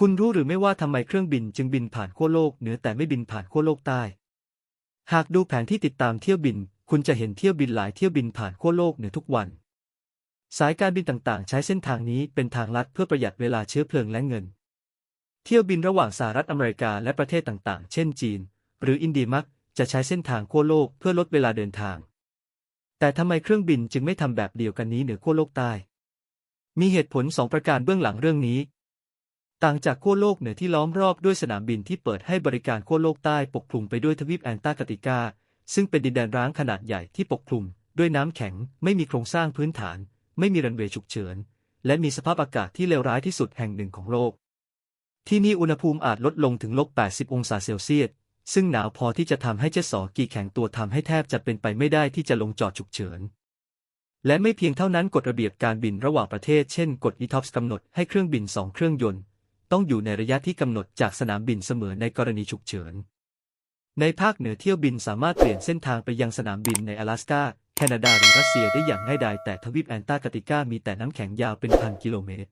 คุณรู้หรือไม่ว่าทำไมเครื่องบินจึงบินผ่านขั้วโลกเหนือแต่ไม่บินผ่านขั้วโลกใต้ หากดูแผนที่ติดตามเที่ยวบิน คุณจะเห็นเที่ยวบินหลายเที่ยวบินผ่านขั้วโลกเหนือทุกวัน สายการบินต่างๆ ใช้เส้นทางนี้เป็นทางลัดเพื่อประหยัดเวลาเชื้อเพลิงและเงิน เที่ยวบินระหว่างสหรัฐอเมริกาและประเทศต่างๆ เช่นจีน หรืออินเดียมักจะใช้เส้นทางขั้วโลกเพื่อลดเวลาเดินทาง แต่ทำไมเครื่องบินจึงไม่ทำแบบเดียวกันนี้เหนือขั้วโลกใต้ มีเหตุผลสองประการเบื้องหลังเรื่องนี้ ต่างจากขั้วโลกเหนือที่ล้อมรอบด้วยสนามบินที่เปิดให้บริการขั้วโลกใต้ปกคลุมไปด้วยทวีปแอนตาร์กติกา ซึ่งเป็นดินแดนร้างขนาดใหญ่ที่ปกคลุม ด้วยน้ำแข็งไม่มีโครงสร้างพื้นฐาน ไม่มีรันเวย์ฉุกเฉิน และมีสภาพอากาศที่เลวร้ายที่สุดแห่งหนึ่งของโลก ที่นี่อุณหภูมิอาจลดลงถึงลบ 80 องศาเซลเซียสซึ่งหนาวพอที่จะทำให้เจ็ตสกีแข็งตัวทำให้แทบจะเป็นไปไม่ได้ที่จะลงจอดฉุกเฉินและไม่เพียงเท่านั้นกฎระเบียบการบินระหว่างประเทศเช่นกฎ ETOPS กำหนดให้เครื่องบินสองเครื่องยนต์ ต้องอยู่ในระยะที่กำหนดจากสนามบินเสมอในกรณีฉุกเฉิน ในภาคเหนือเที่ยวบินสามารถเปลี่ยนเส้นทางไปยังสนามบินใน阿拉斯กาแคนาดาหรือรัสเซียได้อย่างง่ายดายแต่ทวีปแอนตาร์กติกามีแต่น้ำแข็งยาวเป็นพันกิโลเมตร